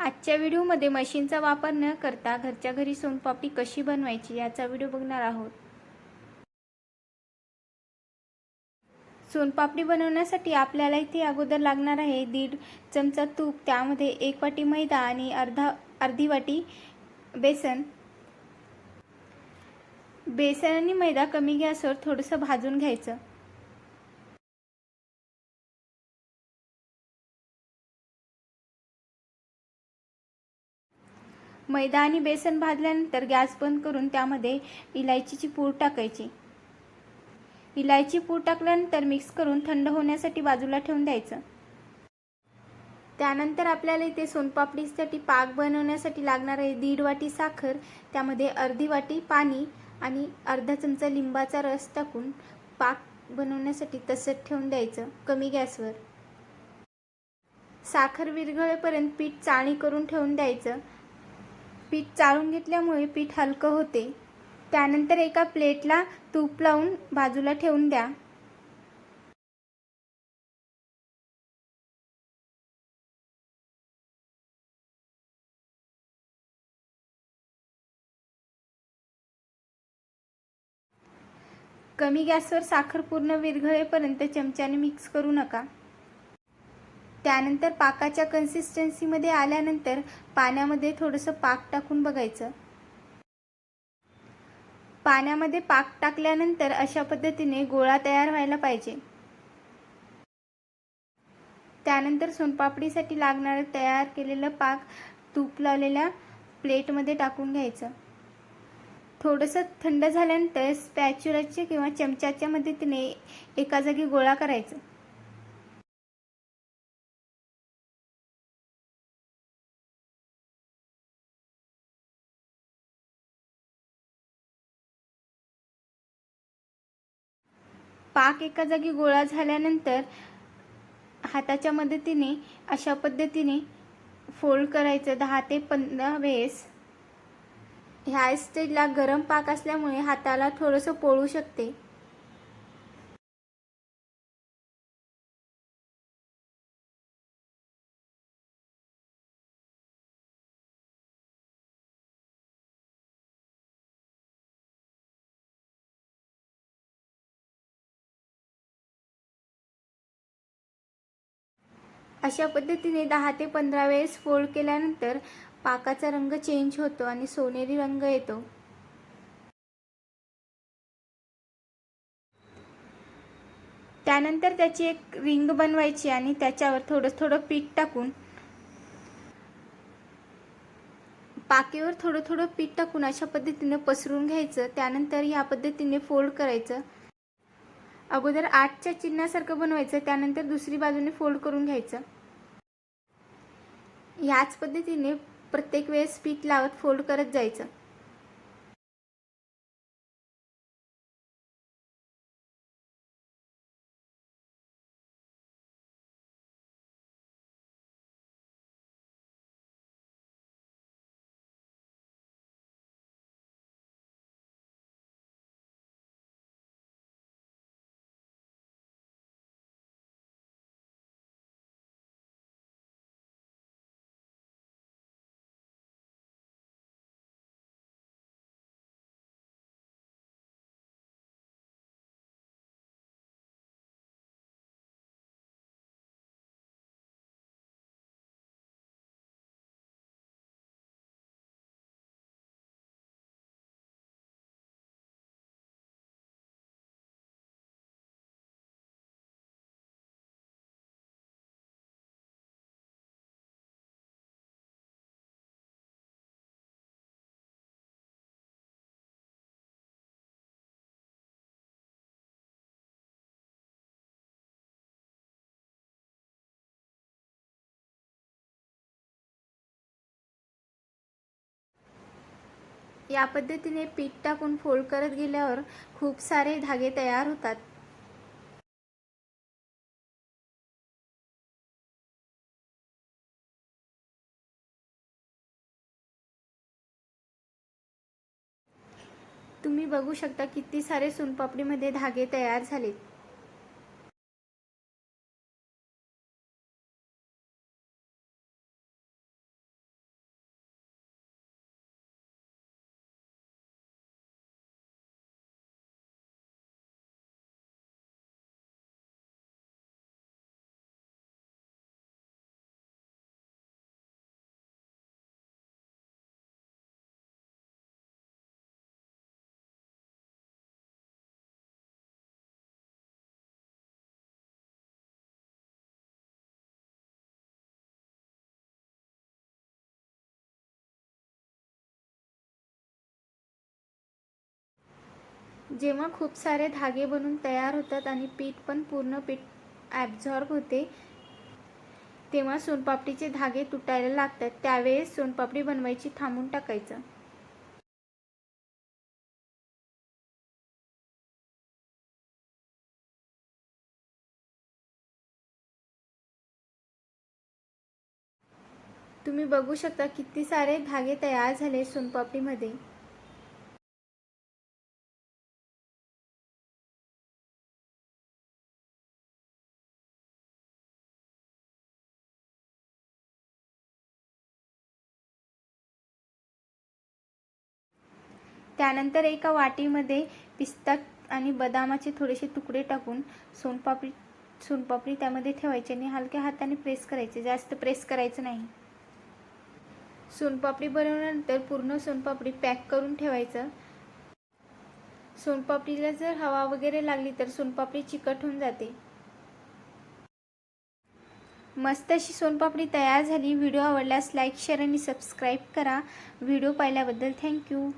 आजच्या व्हिडिओमध्ये मशीनचा वापर न करता घरच्या घरी सोनपापडी कशी बनवायची याचा व्हिडिओ बघणार आहोत. सोनपापडी बनवण्यासाठी आपल्याला इथे अगोदर लागणार आहे दीड चमचा तूप त्यामध्ये एक वाटी मैदा आणि अर्धा अर्धी वाटी बेसन. बेसन आणि मैदा कमी गॅसवर थोडंसं भाजून घ्यायचं. मैदा आणि बेसन भाजल्यानंतर गॅस बंद करून त्यामध्ये इलायचीची पूड टाकायची. इलायची पूड टाकल्यानंतर मिक्स करून थंड होण्यासाठी बाजूला ठेवून द्यायचं. त्यानंतर आपल्याला इथे सोनपापडीसाठी पाक बनवण्यासाठी लागणार आहे दीड वाटी साखर त्यामध्ये अर्धी वाटी पाणी आणि अर्धा चमचा लिंबाचा रस टाकून पाक बनवण्यासाठी तसंच ठेवून द्यायचं कमी गॅसवर. साखर विरघळेपर्यंत पीठ चाळणी करून ठेवून द्यायचं. पीठ चाळून घेतल्यामुळे पीठ हलकं होते. त्यानंतर एका प्लेटला तूप लावून बाजूला ठेवून द्या. कमी गॅसवर साखर पूर्ण विरघळेपर्यंत चमच्याने मिक्स करू नका. त्यानंतर पाकाच्या कन्सिस्टन्सीमध्ये आल्यानंतर पाण्यामध्ये थोडंसं पाक टाकून बघायचं. पाण्यामध्ये पाक टाकल्यानंतर अशा पद्धतीने गोळा तयार व्हायला पाहिजे. त्यानंतर सोनपापडीसाठी लागणारं तयार केलेलं पाक तूप लावलेल्या प्लेटमध्ये टाकून घ्यायचं. थोडंसं थंड झाल्यानंतर स्पॅच्युराच्या किंवा चमच्याच्या मदतीने एका जागी गोळा करायचं. पाक एका जागी गोळा झाल्यानंतर हाताच्या मदतीने अशा पद्धतीने फोल्ड करायचं. दहा ते पंधरा वेळेस. ह्या स्टेजला गरम पाक असल्यामुळे हाताला थोडंसं पोळू शकते. अशा पद्धतीने दहा ते पंधरा वेळेस फोल्ड केल्यानंतर पाकाचा रंग चेंज होतो आणि सोनेरी रंग येतो. त्यानंतर त्याची एक रिंग बनवायची आणि त्याच्यावर थोडं थोडं पीठ टाकून पाकेवर थोडं थोडं पीठ टाकून अशा पद्धतीने पसरून घ्यायचं. त्यानंतर ह्या पद्धतीने फोल्ड करायचं. अगोदर आठच्या चिन्हासारखं बनवायचं त्यानंतर दुसरी बाजूने फोल्ड करून घ्यायचं. ह्याच पद्धतीने प्रत्येक वेळेस पीठ लावत फोल्ड करत जायचं. या पद्धतीने पीठ टाकून फोल्ड करत गेल्यावर खूप सारे धागे तयार होतात. तुम्ही बघू शकता किती सारे सोनपापडीमध्ये धागे तयार झालेत. जेव्हा खूप सारे धागे बनून तयार होतात आणि पीठ पण पूर्ण पीठ ॲब्झॉर्ब होते तेव्हा सोनपापडीचे धागे तुटायला लागतात. त्यावेळेस सोनपापडी बनवायची थांबून टाकायचं. तुम्ही बघू शकता किती सारे धागे तयार झाले सोनपापडीमध्ये. त्यानंतर एका वाटीमध्ये पिस्ता आणि बदामाचे थोडेसे तुकडे टाकून सोनपापडी सोनपापडी त्यामध्ये ठेवायची आणि हलक्या हाताने प्रेस करायचे. जास्त प्रेस करायचं नाही. सोनपापडी बनवल्यानंतर पूर्ण सोनपापडी पॅक करून ठेवायचं. सोनपापडीला जर हवा वगैरे लागली तर सोनपापडी चिकट होऊन जाते. मस्त अशी सोनपापडी तयार झाली. व्हिडिओ आवडल्यास लाईक शेअर आणि सबस्क्राईब करा. व्हिडिओ पाहिल्याबद्दल थँक्यू.